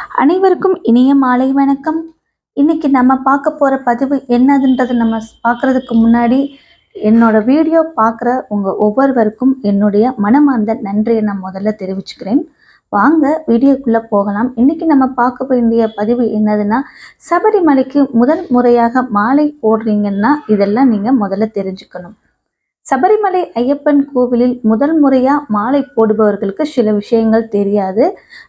அனைவருக்கும் இனிய மாலை வணக்கம். இன்னைக்கு நம்ம பார்க்க போற பதிவு என்னதுன்றது நம்ம பார்க்கறதுக்கு முன்னாடி என்னோட வீடியோ பார்க்குற உங்க ஒவ்வொருவருக்கும் என்னுடைய மனமார்ந்த நன்றியை நான் முதல்ல தெரிவிச்சுக்கிறேன். வாங்க வீடியோக்குள்ளே போகலாம். இன்றைக்கி நம்ம பார்க்க வேண்டிய பதிவு என்னதுன்னா சபரிமலைக்கு முதல் முறையாக மாலை போடுறீங்கன்னா இதெல்லாம் நீங்கள் முதல்ல தெரிஞ்சுக்கணும். சபரிமலை ஐயப்பன் கோவிலில் முதல் முறையா மாலை போடுபவர்களுக்கு சில விஷயங்கள் தெரியாது.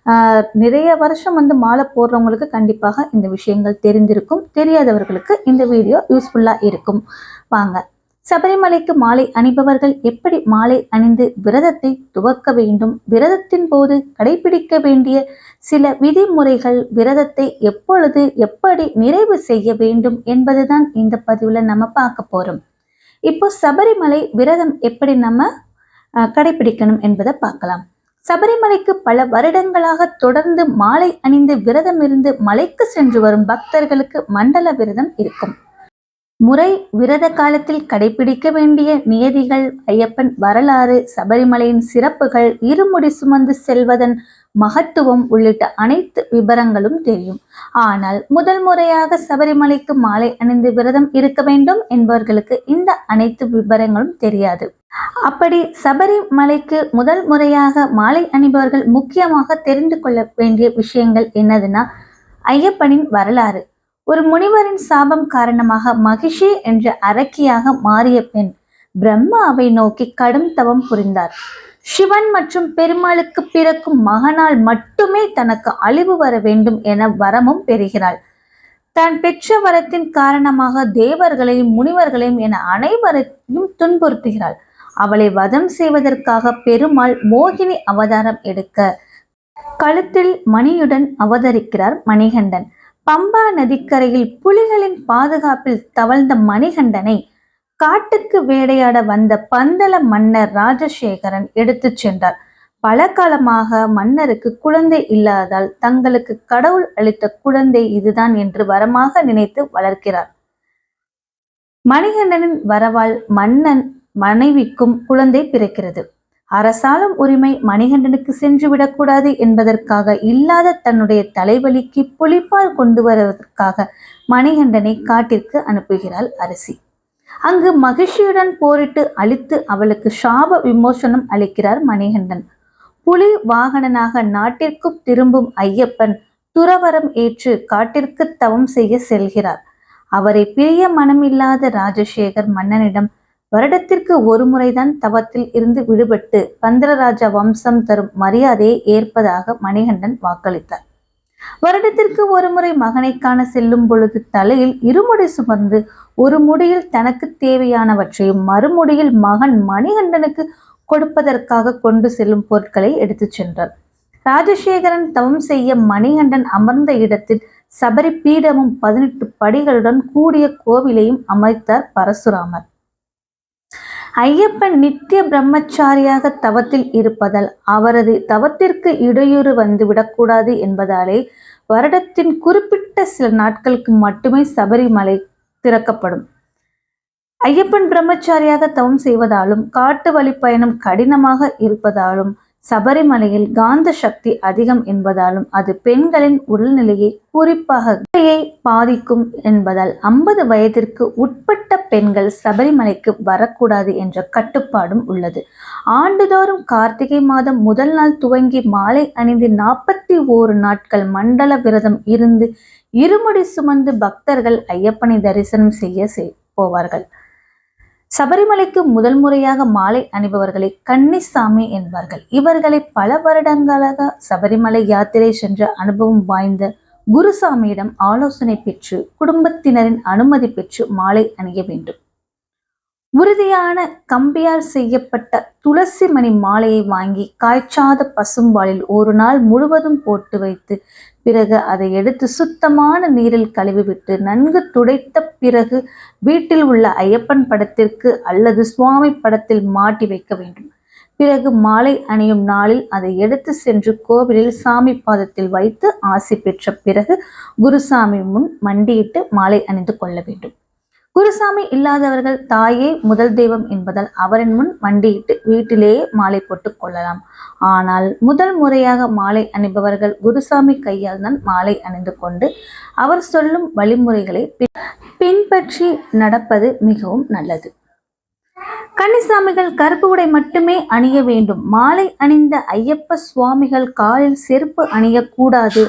ஆஹ் நிறைய வருஷம் வந்து மாலை போடுறவங்களுக்கு கண்டிப்பாக இந்த விஷயங்கள் தெரிந்திருக்கும். தெரியாதவர்களுக்கு இந்த வீடியோ யூஸ்ஃபுல்லா இருக்கும். வாங்க. சபரிமலைக்கு மாலை அணிபவர்கள் எப்படி மாலை அணிந்து விரதத்தை துவக்க வேண்டும்? விரதத்தின் போது கடைபிடிக்க வேண்டிய சில விதிமுறைகள் விரதத்தை எப்பொழுது எப்படி நிறைவு செய்ய வேண்டும் என்பதுதான் இந்த பதிவுல நம்ம பார்க்க போறோம். இப்போ சபரிமலை விரதம் எப்படி நம்ம கடைபிடிக்கணும் என்பதை பார்க்கலாம். சபரிமலைக்கு பல வருடங்களாக தொடர்ந்து மாலை அணிந்து விரதம் இருந்து மலைக்கு சென்று வரும் பக்தர்களுக்கு மண்டல விரதம் இருக்கும். முறை விரத காலத்தில் கடைபிடிக்க வேண்டிய நியதிகள் ஐயப்பன் வரலாறு சபரிமலையின் சிறப்புகள் இருமுடி சுமந்து செல்வதன் மகத்துவம் உள்ளிட்ட அனைத்து விபரங்களும் தெரியும். ஆனால் முதல் முறையாக சபரிமலைக்கு மாலை அணிந்து விரதம் இருக்க வேண்டும் என்பவர்களுக்கு இந்த அனைத்து விபரங்களும் தெரியாது. அப்படி சபரிமலைக்கு முதல் முறையாக மாலை அணிபவர்கள் முக்கியமாக தெரிந்து கொள்ள வேண்டிய விஷயங்கள் என்னதுன்னா ஐயப்பனின் வரலாறு. ஒரு முனிவரின் சாபம் காரணமாக மகிஷி என்ற அரக்கியாக மாறிய பெண் பிரம்மாவை நோக்கி கடும் தவம் புரிந்தார். சிவன் மற்றும் பெருமாளுக்கு பிறக்கும் மகனால் மட்டுமே தனக்கு அழிவு வர வேண்டும் என வரமும் பெறுகிறாள். தான் பெற்ற வரத்தின் காரணமாக தேவர்களையும் முனிவர்களையும் என அனைவரையும் துன்புறுத்துகிறாள். அவளை வதம் செய்வதற்காக பெருமாள் மோகினி அவதாரம் எடுக்க கழுத்தில் மணியுடன் அவதரிக்கிறார் மணிகண்டன். பம்பா நதிக்கரையில் புலிகளின் பாதுகாப்பில் தவழ்ந்த மணிகண்டனை காட்டுக்கு வேடையாட வந்த பந்தள மன்னர் ராஜசேகரன் எடுத்து சென்றார். பல காலமாக மன்னருக்கு குழந்தை இல்லாதால் தங்களுக்கு கடவுள் அளித்த குழந்தை இதுதான் என்று வரமாக நினைத்து வளர்க்கிறார். மணிகண்டனின் வரவால் மன்னன் மனைவிக்கும் குழந்தை பிறக்கிறது. அரசாளும் உரிமை மணிகண்டனுக்கு சென்று விடக்கூடாது என்பதற்காக இல்லாத தன்னுடைய தலைவலிக்கு புலிப்பால் கொண்டு வருவதற்காக மணிகண்டனை காட்டிற்கு அனுப்புகிறாள் அரசி. அங்கு மகிழ்ச்சியுடன் போரிட்டு அழித்து அவளுக்கு சாப விமோசனம் அளிக்கிறார் மணிகண்டன். புலி வாகனனாக நாட்டிற்கும் திரும்பும் ஐயப்பன் துறவரம் ஏற்று காட்டிற்கு தவம் செய்ய செல்கிறார். அவரை பிரிய மனமில்லாத ராஜசேகர் மன்னனிடம் வருடத்திற்கு ஒரு முறைதான் தவத்தில் இருந்து விடுபட்டு பந்திரராஜா வம்சம் தரும் மரியாதையை ஏற்பதாக மணிகண்டன் வாக்களித்தார். வருடத்திற்கு ஒரு முறை மகனை காண செல்லும் பொழுது தலையில் இருமுடி சுமந்து ஒரு முடியில் தனக்கு தேவையானவற்றையும் மறுமுடியில் மகன் மணிகண்டனுக்கு கொடுப்பதற்காக கொண்டு செல்லும் பொருட்களை எடுத்துச் சென்றார். ராஜசேகரன் தவம் செய்ய மணிகண்டன் அமர்ந்த இடத்தில் சபரி பீடமும் பதினெட்டு படிகளுடன் கூடிய கோவிலையும் அமைத்தார் பரசுராமர். ஐயப்பன் நித்திய பிரம்மச்சாரியாக தவத்தில் இருப்பதால் அவரது தவத்திற்கு இடையூறு வந்து விடக்கூடாது என்பதாலே வருடத்தின் குறிப்பிட்ட சில நாட்களுக்கு மட்டுமே சபரிமலை திறக்கப்படும். ஐயப்பன் பிரம்மச்சாரியாக தவம் செய்வதாலும் காட்டு வழி பயணம் கடினமாக இருப்பதாலும் சபரிமலையில் காந்த சக்தி அதிகம் என்பதாலும் அது பெண்களின் உடல்நிலையை குறிப்பாக பாதிக்கும் என்பதால் ஐம்பது வயதிற்கு உட்பட்ட பெண்கள் சபரிமலைக்கு வரக்கூடாது என்ற கட்டுப்பாடும் உள்ளது. ஆண்டுதோறும் கார்த்திகை மாதம் முதல் நாள் துவங்கி மாலை அணிந்து நாற்பத்தி ஓரு நாட்கள் மண்டல விரதம் இருந்து இருமுடி சுமந்து பக்தர்கள் ஐயப்பனை தரிசனம் செய்ய செய்- போவார்கள். சபரிமலைக்கு முதல் முறையாக மாலை அணிபவர்களை கன்னிசாமி என்பார்கள். இவர்களை பல வருடங்களாக சபரிமலை யாத்திரை சென்ற அனுபவம் வாய்ந்த குருசாமியிடம் ஆலோசனை பெற்று குடும்பத்தினரின் அனுமதி பெற்று மாலை அணிய வேண்டும். உறுதியான கம்பியால் செய்யப்பட்ட துளசி மணி மாலையை வாங்கி காய்ச்சாத பசும்பாலில் ஒரு நாள் முழுவதும் போட்டு வைத்து பிறகு அதை எடுத்து சுத்தமான நீரில் கழுவிவிட்டு நன்கு துடைத்த பிறகு வீட்டில் உள்ள ஐயப்பன் படத்திற்கு அல்லது சுவாமி படத்தில் மாட்டி வைக்க வேண்டும். பிறகு மாலை அணியும் நாளில் அதை எடுத்து சென்று கோவிலில் சாமி பாதத்தில் வைத்து ஆசி பெற்ற பிறகு குருசாமி முன் மண்டியிட்டு மாலை அணிந்து கொள்ள வேண்டும். குருசாமி இல்லாதவர்கள் தாயே முதல் தெய்வம் என்பதால் அவரின் முன் மண்டியிட்டு வீட்டிலேயே மாலை போட்டுக் கொள்ளலாம். ஆனால் முதல் முறையாக மாலை அணிபவர்கள் குருசாமி கையால் தான் மாலை அணிந்து கொண்டு அவர் சொல்லும் வழிமுறைகளை பின்பற்றி நடப்பது மிகவும் நல்லது. கன்னிசாமிகள் கருப்பு உடை மட்டுமே அணிய வேண்டும். மாலை அணிந்த ஐயப்ப சுவாமிகள் காலில் செருப்பு அணியக்கூடாது.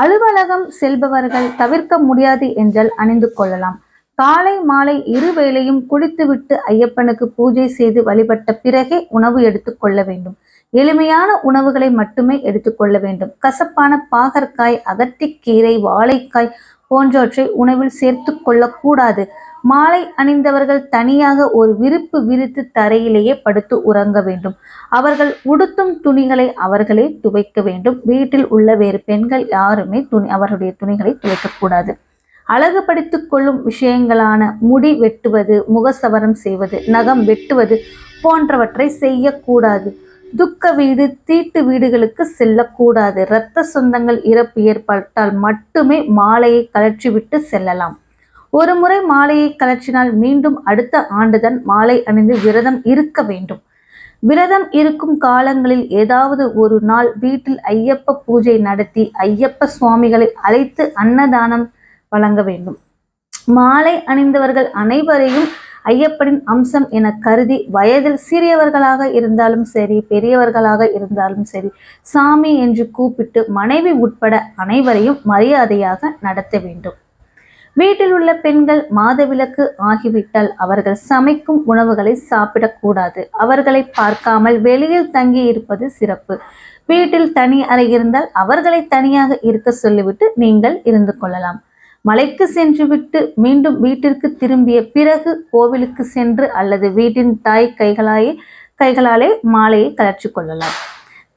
அலுவலகம் செல்பவர்கள் தவிர்க்க முடியாது என்றால் அணிந்து கொள்ளலாம். காலை மாலை இரு வேளையும் குளித்துவிட்டு ஐயப்பனுக்கு பூஜை செய்து வழிபட்ட பிறகே உணவு எடுத்துக்கொள்ள வேண்டும். எளிமையான உணவுகளை மட்டுமே எடுத்துக்கொள்ள வேண்டும். கசப்பான பாகற்காய் அகத்திக்கீரை வாழைக்காய் போன்றவற்றை உணவில் சேர்த்து கொள்ளக்கூடாது. மாலை அணிந்தவர்கள் தனியாக ஒரு விருப்பு விரித்து தரையிலேயே படுத்து உறங்க வேண்டும். அவர்கள் உடுத்தும் துணிகளை அவர்களே துவைக்க வேண்டும். வீட்டில் உள்ள வேறு பெண்கள் யாருமே துணி அவர்களுடைய துணிகளை துவைக்கக்கூடாது. அழகுபடுத்திக் கொள்ளும் விஷயங்களான முடி வெட்டுவது முகசவரம் செய்வது நகம் வெட்டுவது போன்றவற்றை செய்யக்கூடாது. துக்க வீடு தீட்டு வீடுகளுக்கு செல்லக்கூடாது. இரத்த சொந்தங்கள் இறப்பு ஏற்பட்டால் மட்டுமே மாலையை கலற்றிவிட்டு செல்லலாம். ஒரு முறை மாலையை கலற்றினால் மீண்டும் அடுத்த ஆண்டுதான் மாலை அணிந்து விரதம் இருக்க வேண்டும். விரதம் இருக்கும் காலங்களில் ஏதாவது ஒரு நாள் வீட்டில் ஐயப்ப பூஜை நடத்தி ஐயப்ப சுவாமிகளை அழைத்து அன்னதானம் வழங்க வேண்டும். மாலை அணிந்தவர்கள் அனைவரையும் ஐயப்பனின் அம்சம் என கருதி வயதில் சிறியவர்களாக இருந்தாலும் சரி பெரியவர்களாக இருந்தாலும் சரி சாமி என்று கூப்பிட்டு மனைவி உட்பட அனைவரையும் மரியாதையாக நடத்த வேண்டும். வீட்டில் உள்ள பெண்கள் மாதவிலக்கு ஆகிவிட்டால் அவர்கள் சமைக்கும் உணவுகளை சாப்பிடக்கூடாது அவர்களை பார்க்காமல் வெளியில் தங்கி இருப்பது சிறப்பு. வீட்டில் தனி அறை இருந்தால் அவர்களை தனியாக இருக்க சொல்லிவிட்டு நீங்கள் இருந்து கொள்ளலாம். மலைக்கு சென்று விட்டு மீண்டும் வீட்டிற்கு திரும்பிய பிறகு கோவிலுக்கு சென்று அல்லது வீட்டின் தாய் கைகளாயே கைகளாலே மாலையை கலற்றி கொள்ளலாம்.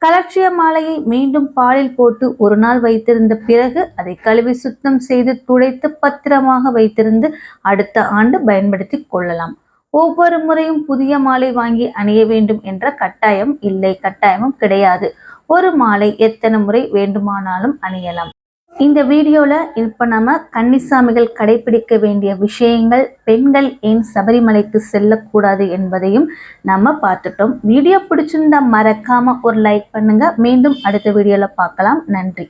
கலர்ச்சிய மாலையை மீண்டும் பாலில் போட்டு ஒரு நாள் வைத்திருந்த பிறகு அதை கழுவி சுத்தம் செய்து துடைத்து பத்திரமாக வைத்திருந்து அடுத்த ஆண்டு பயன்படுத்தி கொள்ளலாம். ஒவ்வொரு முறையும் புதிய மாலை வாங்கி அணிய வேண்டும் என்ற கட்டாயம் இல்லை. கட்டாயமும் கிடையாது. ஒரு மாலை எத்தனை முறை வேண்டுமானாலும் அணியலாம். இந்த வீடியோவில் இப்போ நம்ம கன்னிசாமிகள் கடைபிடிக்க வேண்டிய விஷயங்கள் பெண்கள் ஏன் சபரிமலைக்கு செல்லக்கூடாது என்பதையும் நம்ம பார்த்துட்டோம். வீடியோ பிடிச்சிருந்தா மறக்காமல் ஒரு லைக் பண்ணுங்கள் மீண்டும் அடுத்த வீடியோவில் பார்க்கலாம். நன்றி.